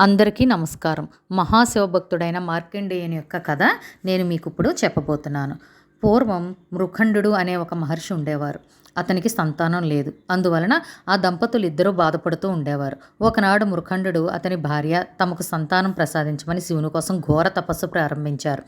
అందరికీ నమస్కారం. మహాశివభక్తుడైన మార్కండేయుని యొక్క కథ నేను మీకు ఇప్పుడు చెప్పబోతున్నాను. పూర్వం మృఖండు అనే ఒక మహర్షి ఉండేవారు. అతనికి సంతానం లేదు. అందువలన ఆ దంపతులు ఇద్దరూ బాధపడుతూ ఉండేవారు. ఒకనాడు మృఖండు అతని భార్య తమకు సంతానం ప్రసాదించమని శివుని కోసం ఘోర తపస్సు ప్రారంభించారు.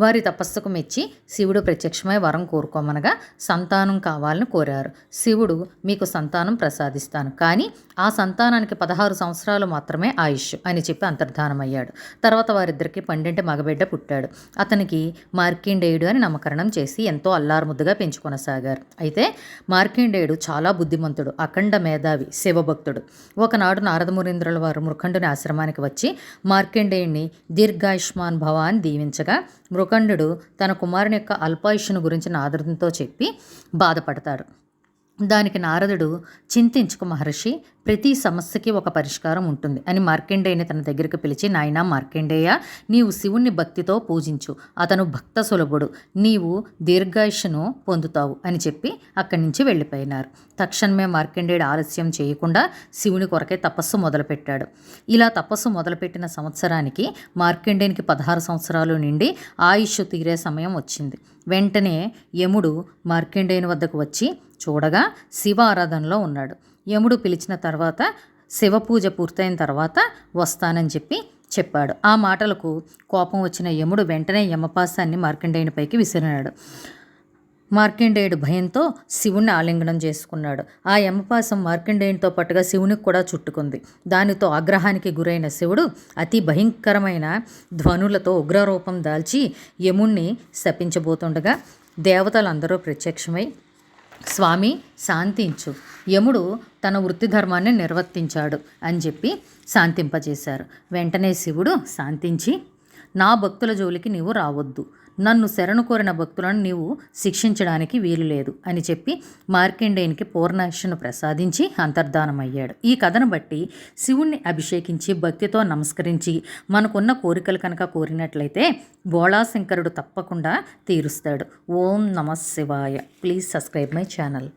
వారి తపస్సుకు మెచ్చి శివుడు ప్రత్యక్షమై వరం కోరుకోమనగా సంతానం కావాలని కోరారు. శివుడు మీకు సంతానం ప్రసాదిస్తాను. కానీ ఆ సంతానానికి పదహారు సంవత్సరాలు మాత్రమే ఆయుష్ అని చెప్పి అంతర్ధానమయ్యాడు. తర్వాత వారిద్దరికి పండింటి మగబిడ్డ పుట్టాడు. అతనికి మార్కిండేయుడు అని నామకరణం చేసి ఎంతో అల్లారుముద్దుగా పెంచుకొనసాగారు. అయితే మార్కండేయుడు చాలా బుద్ధిమంతుడు అఖండ మేధావి శివభక్తుడు. ఒకనాడు నారదమురీంద్రుల వారు మృఖండుని ఆశ్రమానికి వచ్చి మార్కండేయుణ్ణి దీర్ఘాయుష్మాన్ భవ అని దీవించగా మృఖండు తన కుమారుని యొక్క అల్పాయుష్ను గురించి నాదరంతో చెప్పి బాధపడతాడు. దానికి నారదుడు చింతించుకు మహర్షి ప్రతి సమస్యకి ఒక పరిష్కారం ఉంటుంది అని మార్కండేయని తన దగ్గరికి పిలిచి నాయన మార్కండేయ నీవు శివుణ్ణి భక్తితో పూజించు. అతను భక్త సులభుడు. నీవు దీర్ఘాయుషను పొందుతావు అని చెప్పి అక్కడి నుంచి వెళ్ళిపోయినారు. తక్షణమే మార్కండేయుడు ఆలస్యం చేయకుండా శివుని కొరకే తపస్సు మొదలుపెట్టాడు. ఇలా తపస్సు మొదలుపెట్టిన సంవత్సరానికి మార్కండేయునికి పదహారు సంవత్సరాలు నిండి ఆయుష్ తీరే సమయం వచ్చింది. వెంటనే యముడు మార్కండేయుని వద్దకు వచ్చి చూడగా శివ ఆరాధనలో ఉన్నాడు. యముడు పిలిచిన తర్వాత శివ పూజ పూర్తయిన తర్వాత వస్తానని చెప్పి చెప్పాడు. ఆ మాటలకు కోపం వచ్చిన యముడు వెంటనే యమపాసాన్ని మార్కండేయునిపైకి విసిరినాడు. మార్కండేయుడు భయంతో శివుణ్ణి ఆలింగనం చేసుకున్నాడు. ఆ యమపాసం మార్కండేయునితో పాటుగా శివునికి కూడా చుట్టుకుంది. దానితో ఆగ్రహానికి గురైన శివుడు అతి భయంకరమైన ధ్వనులతో ఉగ్రరూపం దాల్చి యముణ్ణి శపించబోతుండగా దేవతలందరూ ప్రత్యక్షమై స్వామి శాంతించు. యముడు తన వృత్తి ధర్మాన్ని నిర్వర్తించాడు అని చెప్పి శాంతింపజేశారు. వెంటనే శివుడు శాంతించి నా భక్తుల జోలికి నీవు రావద్దు. నన్ను శరణు కోరిన భక్తులను నీవు శిక్షించడానికి వీలు లేదు అని చెప్పి మార్కండేయునికి పూర్ణాయుష్ను ప్రసాదించి అంతర్ధానమయ్యాడు. ఈ కథను బట్టి శివుణ్ణి అభిషేకించి భక్తితో నమస్కరించి మనకున్న కోరికలు కనుక కోరినట్లయితే బోళాశంకరుడు తప్పకుండా తీరుస్తాడు. ఓం నమ శివాయ. Please subscribe my channel.